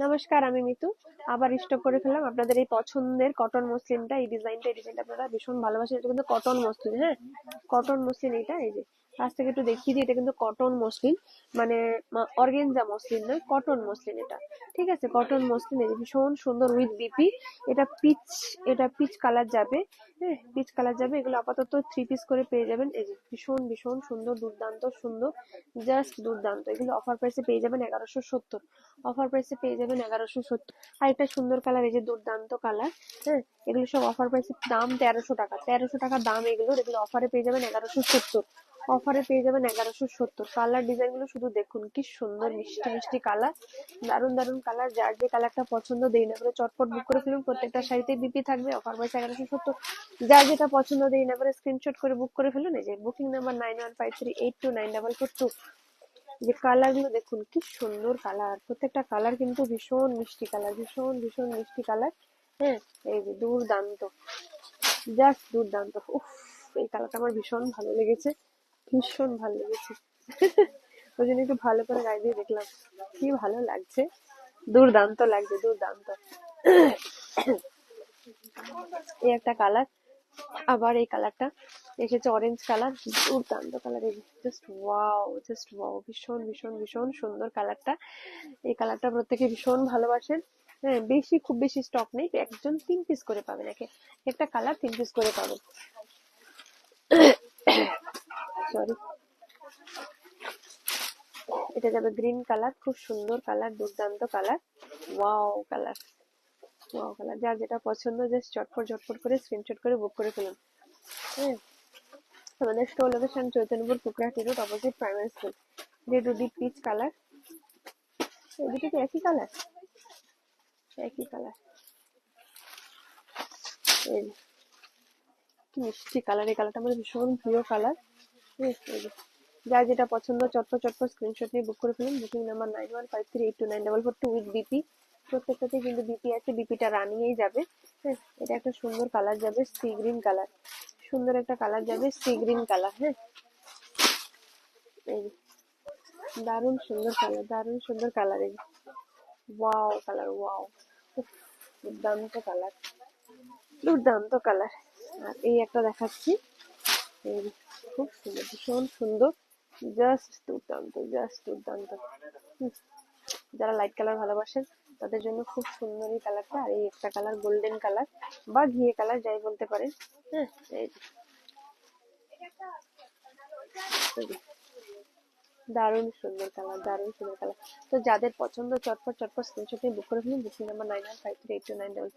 নমস্কার, আমি মিতু। আবার স্টক করে ফেললাম। আপনাদের এই পছন্দের কটন মসলিনটা এই ডিজাইনটা এই ডিজাইনটা আপনারা ভীষণ ভালোবাসেন। এটা কিন্তু কটন মসলিন হ্যাঁ? কটন মসলিন এটা এই যে। কাছ থেকে একটু দেখিয়ে দিই, এটা কিন্তু কটন মসলিন মানে অর্গেনজা মসলিন নয় কটন মসলিন এটা। ঠিক আছে? কটন মসলিন ভীষণ সুন্দর উইথ বিপি এটা পিচ এটা পিচ কালার যাবে হ্যাঁ? পিচ কালার যাবে, এগুলো আপাতত থ্রি পিস করে পেয়ে যাবেন। এই যে ভীষণ ভীষণ সুন্দর, দুর্দান্ত, সুন্দর জাস্ট দুর্দান্ত। এগুলো অফার প্রাইসে পেয়ে যাবেন এগারোশো সত্তর। অফার প্রাইসে পেয়ে যাবেন এগারোশো সত্তর। আর একটা সুন্দর কালার এই যে দুর্দান্ত কালার হ্যাঁ? এগুলো সব অফার প্রাইসে দাম তেরোশো টাকা। তেরোশো টাকা দাম এগুলো এগুলো অফারে পেয়ে যাবেন এগারোশো সত্তর। অফারে পেয়ে যাবেন এগারোশো সত্তর। কালার ডিজাইনগুলো শুধু দেখুন, কি সুন্দর, মিষ্টি মিষ্টি কালার দারুণ দারুণ কালার। যার যে কালারটা পছন্দ, দেই না করে, চটপট বুক করে ফেলুন। প্রত্যেকটা শাড়িতে বিপি থাকবে অফার প্রাইস এগারোশো সত্তর। যার যেটা পছন্দ, দেই না করে স্ক্রিনশট করে বুক করে ফেলুন। এই যে booking number nine one five three eight two nine double four two যে কালারগুলো দেখুন, কি সুন্দর কালার। প্রত্যেকটা কালার কিন্তু ভীষণ মিষ্টি কালার, ভীষণ ভীষণ মিষ্টি কালার। হ্যাঁ এই যে দুর্দান্ত। জাস্ট দুর্দান্ত। উফ, এই কালারটা আমার ভীষণ ভালো লেগেছে। ভীষণ ভালো লেগেছে। ওই জন্য একটু ভালো করে গায়ে দিয়ে দেখলাম। কি ভালো লাগছে। দুর্দান্ত লাগছে, দুর্দান্ত। এই একটা কালার আবার এই কালারটা এসেছে অরেঞ্জ কালার দুর্দান্ত colour just wow just wow ভীষণ ভীষণ ভীষণ সুন্দর কালারটা এই কালারটা প্রত্যেকে ভীষণ ভালোবাসেন হ্যাঁ বেশি, খুব বেশি স্টক নেই। একজন তিন পিস করে পাবেন একে। একটা কালার তিন পিস করে পাবেন। সরি এটা যাবে গ্রিন কালার খুব সুন্দর কালার দুর্দান্ত colour wow colour wow colour যার যেটা পছন্দ জাস্ট চটপট চটপট করে স্ক্রিনশট করে বুক করে ফেলুন। হ্যাঁ। আমাদের store location Chaitanyapur Kukrahati road opposite primary school যে দুটি পিচ কালার এই দুটো কি একই কালার একই কালার এই মিষ্টি কালার এই কালারটা আমার ভীষণ প্রিয় কালার যার যেটা পছন্দ চটপট চটপট স্ক্রিনশট নিয়ে বুক করে ফেলুন। Booking number nine one five three eight two nine double four two with BP প্রত্যেকটাতেই কিন্তু বিপি আছে বিপিটা রানিয়েই যাবে। হ্যাঁ এটা একটা সুন্দর কালার যাবে সি গ্রিন কালার সুন্দর একটা কালার যাবে সি গ্রিন কালার হ্যাঁ। এই দারুণ সুন্দর কালার দারুণ সুন্দর কালার এই ওয়াও কালার ওয়াও দুর্দান্ত কালার দুর্দান্ত কালার আর এই একটা দেখাচ্ছি। যে, খুব সুন্দর, ভীষণ সুন্দর। জাস্ট দুর্দান্ত জাস্ট দুর্দান্ত। যারা লাইট কালার ভালোবাসেন, তাদের জন্য খুব সুন্দর এই কালারটা আর এই একটা কালার গোল্ডেন কালার বা ঘিয়ে কালার যাই বলতে পারেন। হ্যাঁ এই। দারুণ সুন্দর কালার দারুণ সুন্দর কালার তো যাদের পছন্দ, চটপট চটপট স্ক্রিনশট নিয়ে বুক করে ফেলুন। Booking number nine one five three eight two nine double